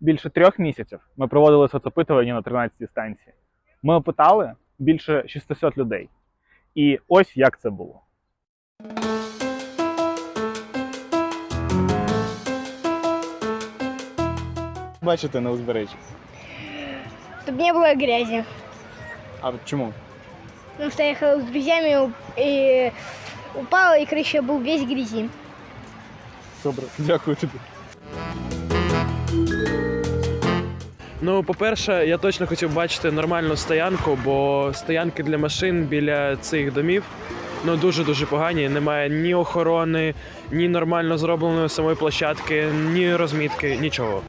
Більше трьох місяців ми проводили соцопитування на 13 станції. Ми опитали більше 600 людей. І ось як це було. Бачите на узбережжі. Чтобы не было грязи. А чому? Потому что я ехала с друзьями уп- и упала, и крыша был весь в грязи. Добре, дякую тобі. Ну, по-перше, я точно хотів бачити нормальну стоянку, бо стоянки для машин біля цих домів ну дуже дуже погані. Немає ні охорони, ні нормально зробленої самої площадки, ні розмітки, нічого.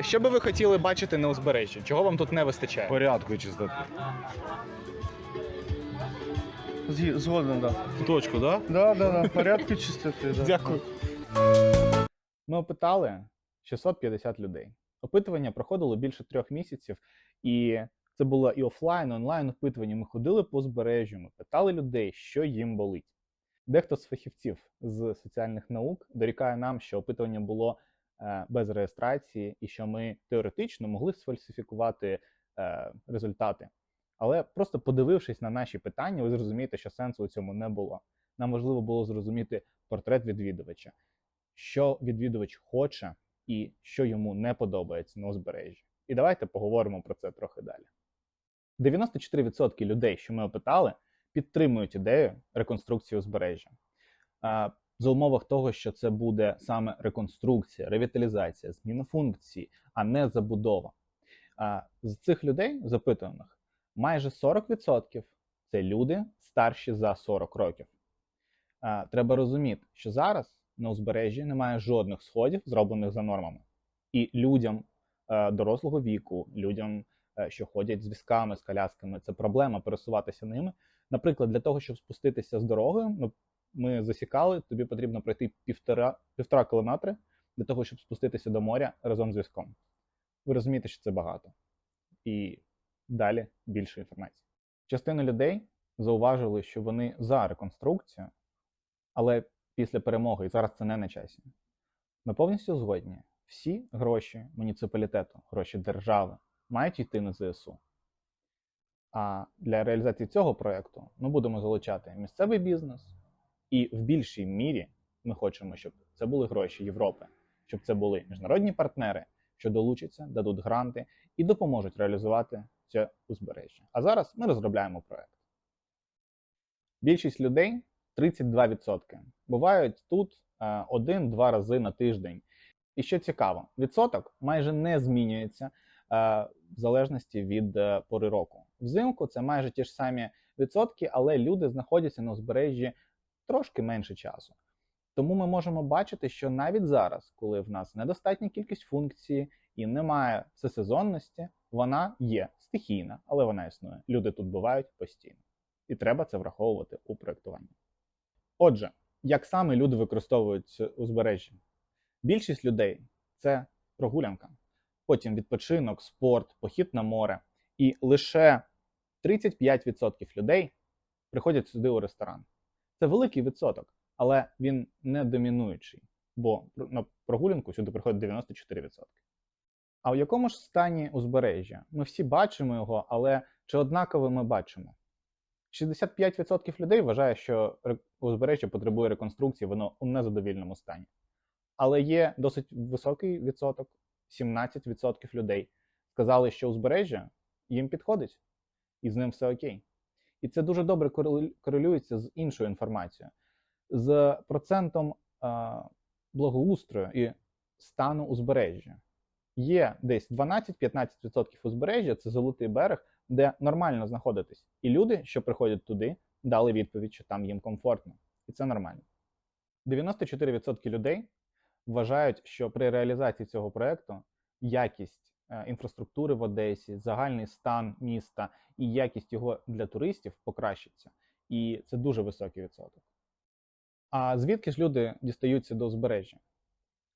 Що би ви хотіли бачити на узбережжі? Чого вам тут не вистачає? порядку і чистоти. Згоден, да. В точку, да? Да, да, да. Порядку чистоти, да. Дякую. Ми опитали 650 людей. Опитування проходило більше трьох місяців, і це було і офлайн, і онлайн опитування. Ми ходили по узбережжю, ми питали людей, що їм болить. Дехто з фахівців з соціальних наук дорікає нам, що опитування було е, без реєстрації, і що ми теоретично могли сфальсифікувати е, результати. Але просто подивившись на наші питання, ви зрозумієте, що сенсу у цьому не було. Нам важливо було зрозуміти портрет відвідувача, що відвідувач хоче і що йому не подобається на узбережжі. І давайте поговоримо про це трохи далі. 94% людей, що ми опитали, підтримують ідею реконструкції узбережжя. За умовах того, що це буде саме реконструкція, ревіталізація, зміна функції, а не забудова. З цих людей, запитаних, майже 40% це люди старші за 40 років. Треба розуміти, що зараз на узбережжі немає жодних сходів, зроблених за нормами. І людям е, дорослого віку, людям, е, що ходять з візками, з колясками, це проблема пересуватися ними. Наприклад, для того, щоб спуститися з дороги, ну, ми засікали, тобі потрібно пройти півтора, півтора кілометри для того, щоб спуститися до моря разом з візком. Ви розумієте, що це багато. І далі більше інформації. Частина людей зауважили, що вони за реконструкцію, але після перемоги, і зараз це не на часі. Ми повністю згодні. Всі гроші муніципалітету, гроші держави мають йти на ЗСУ. А для реалізації цього проєкту ми будемо залучати місцевий бізнес, і в більшій мірі ми хочемо, щоб це були гроші Європи, щоб це були міжнародні партнери, що долучаться, дадуть гранти і допоможуть реалізувати це узбережжя. А зараз ми розробляємо проєкт. Більшість людей 32%. Бувають тут е, один-два рази на тиждень. І що цікаво, відсоток майже не змінюється е, в залежності від е, пори року. Взимку це майже ті ж самі відсотки, але люди знаходяться на узбережжі трошки менше часу. Тому ми можемо бачити, що навіть зараз, коли в нас недостатня кількість функцій і немає всесезонності, вона є стихійна, але вона існує. Люди тут бувають постійно. І треба це враховувати у проєктуванні. Отже, як саме люди використовують узбережжя? Більшість людей це прогулянка, потім відпочинок, спорт, похід на море. І лише 35% людей приходять сюди у ресторан. Це великий відсоток, але він не домінуючий, бо на прогулянку сюди приходить 94%. А у якому ж стані узбережжя? Ми всі бачимо його, але чи однаково ми бачимо? 65% людей вважає, що ре- узбережжя потребує реконструкції, воно у незадовільному стані. Але є досить високий відсоток, 17% людей сказали, що узбережжя їм підходить, і з ним все окей. І це дуже добре корелюється з іншою інформацією, з процентом а, благоустрою і стану узбережжя. Є десь 12-15% узбережжя, це золотий берег, де нормально знаходитись. І люди, що приходять туди, дали відповідь, що там їм комфортно. І це нормально. 94% людей вважають, що при реалізації цього проекту якість е, інфраструктури в Одесі, загальний стан міста і якість його для туристів покращиться. І це дуже високий відсоток. А звідки ж люди дістаються до узбережжя?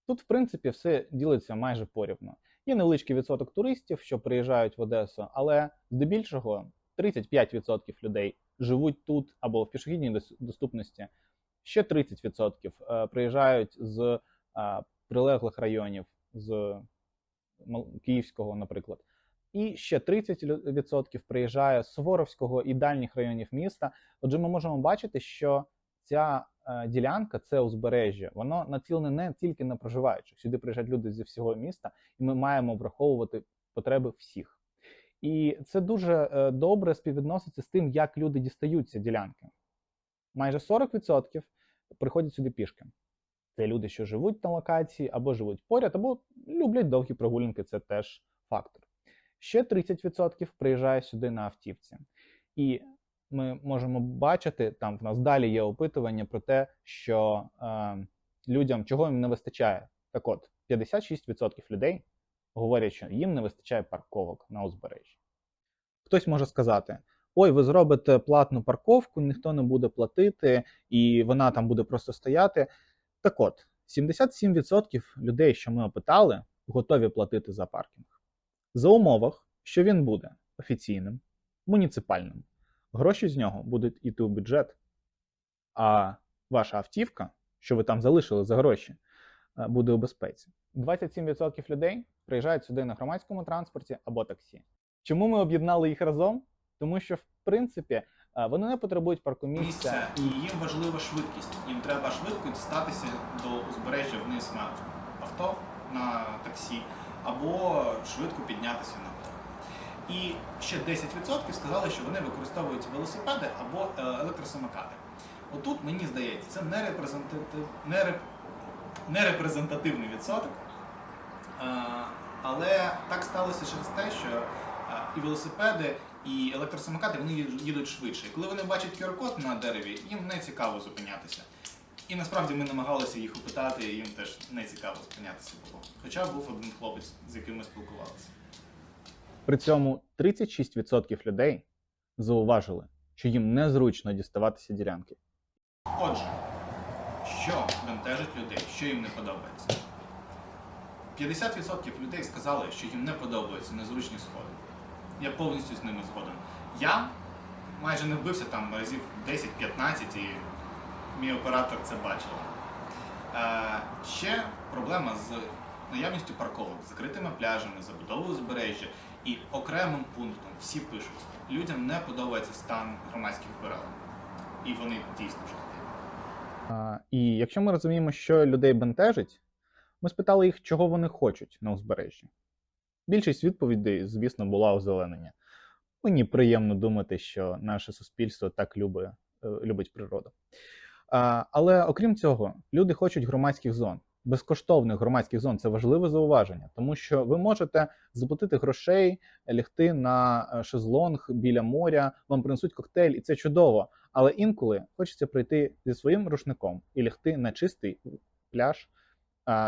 Тут, в принципі, все ділиться майже порівну. Є невеличкий відсоток туристів, що приїжджають в Одесу, але здебільшого 35% людей живуть тут або в пішохідній доступності. Ще 30% е, приїжджають з е, прилеглих районів з Київського, наприклад. І ще 30% приїжджає з Суворовського і дальніх районів міста. Отже, ми можемо бачити, що ця ділянка, це узбережжя, воно націлене не тільки на проживаючих. Сюди приїжджають люди зі всього міста, і ми маємо враховувати потреби всіх. І це дуже е, добре співвідноситься з тим, як люди дістають ці ділянки. Майже 40% приходять сюди пішки. Це люди, що живуть на локації, або живуть поряд, або люблять довгі прогулянки, це теж фактор. Ще 30% приїжджає сюди на автівці. І ми можемо бачити, там в нас далі є опитування про те, що е, людям чого їм не вистачає. Так от, 56% людей говорять, що їм не вистачає парковок на узбережжі. Хтось може сказати: ой, ви зробите платну парковку, ніхто не буде платити, і вона там буде просто стояти. Так от, 77% людей, що ми опитали, готові платити за паркінг. За умовах, що він буде офіційним, муніципальним. Гроші з нього будуть йти у бюджет, а ваша автівка, що ви там залишили за гроші, е, буде у безпеці. 27% людей приїжджають сюди на громадському транспорті або таксі. Чому ми об'єднали їх разом? Тому що, в принципі, е, вони не потребують паркомісця місця, і їм важлива швидкість. Їм треба швидко дістатися до узбережжя вниз на авто, на таксі, або швидко піднятися на гору. І ще 10% сказали, що вони використовують велосипеди або е, електросамокати. Отут, мені здається, це не, репрезентатив, не, репрезентативний відсоток. Е, Але так сталося через те, що е, і велосипеди, і електросамокати вони їдуть швидше. Коли вони бачать QR-код на дереві, їм не цікаво зупинятися. І насправді ми намагалися їх опитати, і їм теж не цікаво зупинятися було. Хоча був один хлопець, з яким ми спілкувалися. При цьому 36% людей зауважили, що їм незручно діставатися ділянки. Отже, що бентежить людей, що їм не подобається? 50% людей сказали, що їм не подобаються незручні сходи. Я повністю з ними згоден. Я майже не вбився там разів 10-15 і мій оператор це бачила. Е, ще проблема з наявністю парковок, закритими пляжами, забудовою узбережжя і окремим пунктом всі пишуть, людям не подобається стан громадських дорог. І вони дійсно жахливі. І якщо ми розуміємо, що людей бентежить, ми спитали їх, чого вони хочуть на узбережжі. Більшість відповідей, звісно, була озеленення. Мені приємно думати, що наше суспільство так любить, е, любить природу. Але окрім цього, люди хочуть громадських зон. Безкоштовних громадських зон це важливе зауваження, тому що ви можете заплатити грошей, лягти на е, шезлонг біля моря, вам принесуть коктейль, і це чудово. Але інколи хочеться прийти зі своїм рушником і лягти на чистий пляж,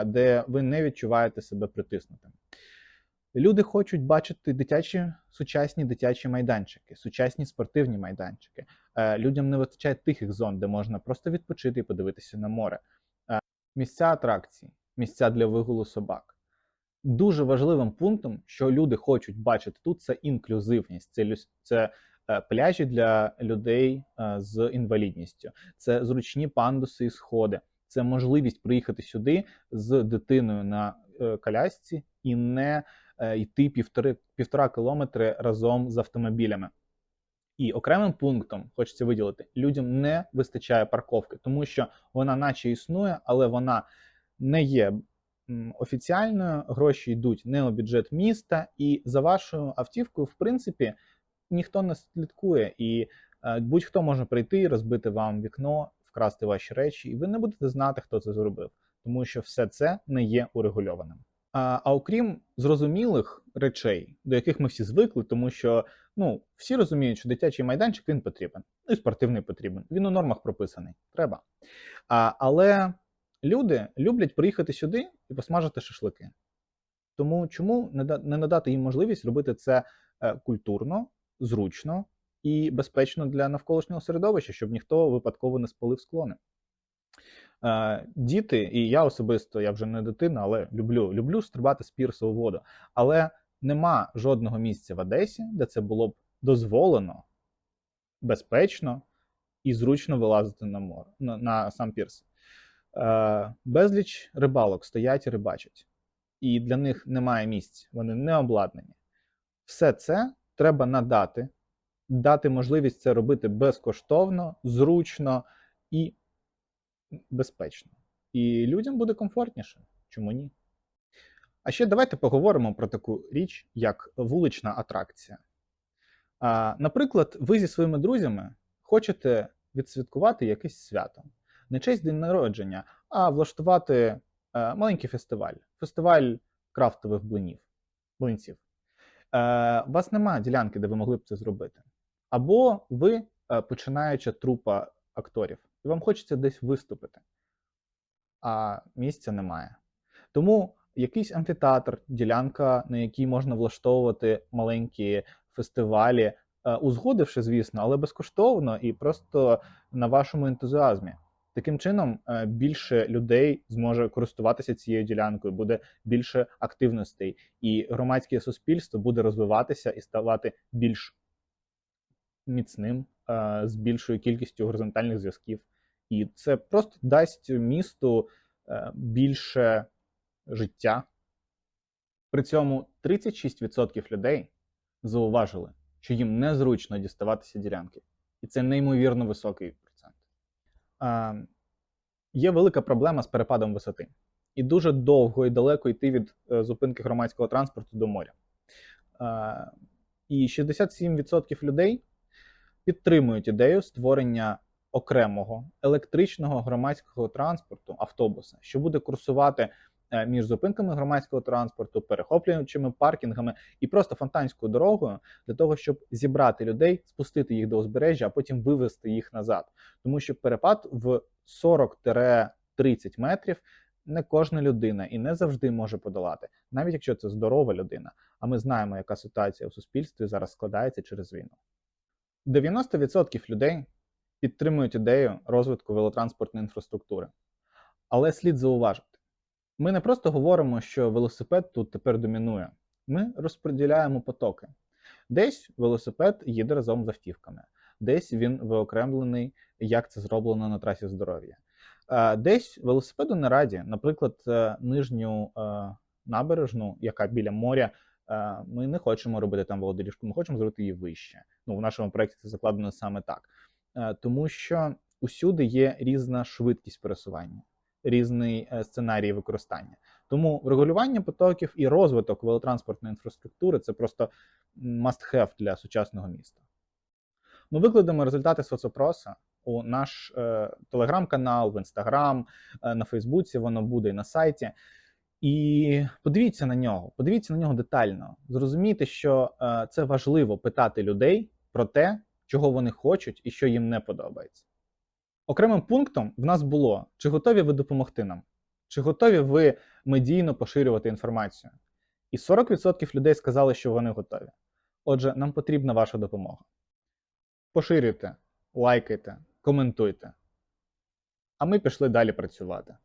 де ви не відчуваєте себе притиснутим. Люди хочуть бачити дитячі сучасні дитячі майданчики, сучасні спортивні майданчики. Е, Людям не вистачає тихих зон, де можна просто відпочити і подивитися на море. Місця атракцій, місця для вигулу собак. Дуже важливим пунктом, що люди хочуть бачити тут, це інклюзивність, це, це е, пляжі для людей е, з інвалідністю, це зручні пандуси і сходи, це можливість приїхати сюди з дитиною на е, колясці і не йти півтори, півтора кілометри разом з автомобілями. І окремим пунктом хочеться виділити, людям не вистачає парковки, тому що вона наче існує, але вона не є м, офіціальною, гроші йдуть не у бюджет міста, і за вашою автівкою, в принципі, ніхто не слідкує, і е, будь-хто може прийти і розбити вам вікно, вкрасти ваші речі, і ви не будете знати, хто це зробив, тому що все це не є урегульованим. А, окрім зрозумілих речей, до яких ми всі звикли, тому що ну всі розуміють, що дитячий майданчик він потрібен, ну і спортивний потрібен. Він у нормах прописаний. Треба. А, але люди люблять приїхати сюди і посмажити шашлики. Тому чому не надати їм можливість робити це е, культурно, зручно і безпечно для навколишнього середовища, щоб ніхто випадково не спалив склони. Е, Діти, і я особисто, я вже не дитина, але люблю, люблю стрибати з пірсу у воду. Але нема жодного місця в Одесі, де це було б дозволено, безпечно і зручно вилазити на море, на, на сам пірс. Е, безліч рибалок стоять і рибачать, і для них немає місць, вони не обладнані. Все це треба надати, дати можливість це робити безкоштовно, зручно і безпечно. І людям буде комфортніше. Чому ні? А ще давайте поговоримо про таку річ, як вулична атракція. Наприклад, ви зі своїми друзями хочете відсвяткувати якесь свято, не честь день народження, а влаштувати е, маленький фестиваль фестиваль крафтових блинів, блинців. Е, у вас немає ділянки, де ви могли б це зробити. Або ви е, починаюча трупа акторів, і вам хочеться десь виступити, а місця немає. Тому якийсь амфітеатр, ділянка, на якій можна влаштовувати маленькі фестивалі, е, узгодивши, звісно, але безкоштовно і просто на вашому ентузіазмі. Таким чином, е, більше людей зможе користуватися цією ділянкою, буде більше активностей, і громадське суспільство буде розвиватися і ставати більш міцним з більшою кількістю горизонтальних зв'язків. І це просто дасть місту е, більше життя. При цьому 36% людей зауважили, що їм незручно діставатися ділянки. І це неймовірно високий процент. Е, є велика проблема з перепадом висоти. І дуже довго і далеко йти від е, зупинки громадського транспорту до моря. Е, і 67% людей підтримують ідею створення окремого електричного громадського транспорту автобуса, що буде курсувати е, між зупинками громадського транспорту, перехоплюючими паркінгами і просто фонтанською дорогою для того, щоб зібрати людей, спустити їх до узбережжя, а потім вивезти їх назад. Тому що перепад в 40-30 метрів не кожна людина і не завжди може подолати, навіть якщо це здорова людина. А ми знаємо, яка ситуація у суспільстві зараз складається через війну. 90% людей підтримують ідею розвитку велотранспортної інфраструктури. Але слід зауважити, ми не просто говоримо, що велосипед тут тепер домінує. Ми розподіляємо потоки. Десь велосипед їде разом з автівками, десь він виокремлений, як це зроблено на трасі здоров'я. Е, Десь велосипеду не раді, наприклад, е, нижню е, набережну, яка біля моря, ми не хочемо робити там велодоріжку, ми хочемо зробити її вище. Ну, в нашому проєкті це закладено саме так. Е, Тому що усюди є різна швидкість пересування, різний е, сценарій використання. Тому регулювання потоків і розвиток велотранспортної інфраструктури це просто must-have для сучасного міста. Ми викладемо результати соцопроса у наш е, телеграм-канал, в інстаграм, е, на Фейсбуці воно буде і на сайті. І подивіться на нього, подивіться на нього детально. Зрозумійте, що е, це важливо питати людей про те, чого вони хочуть і що їм не подобається. Окремим пунктом в нас було: чи готові ви допомогти нам? Чи готові ви медійно поширювати інформацію? І 40% людей сказали, що вони готові. Отже, нам потрібна ваша допомога. Поширюйте, лайкайте, коментуйте. А ми пішли далі працювати.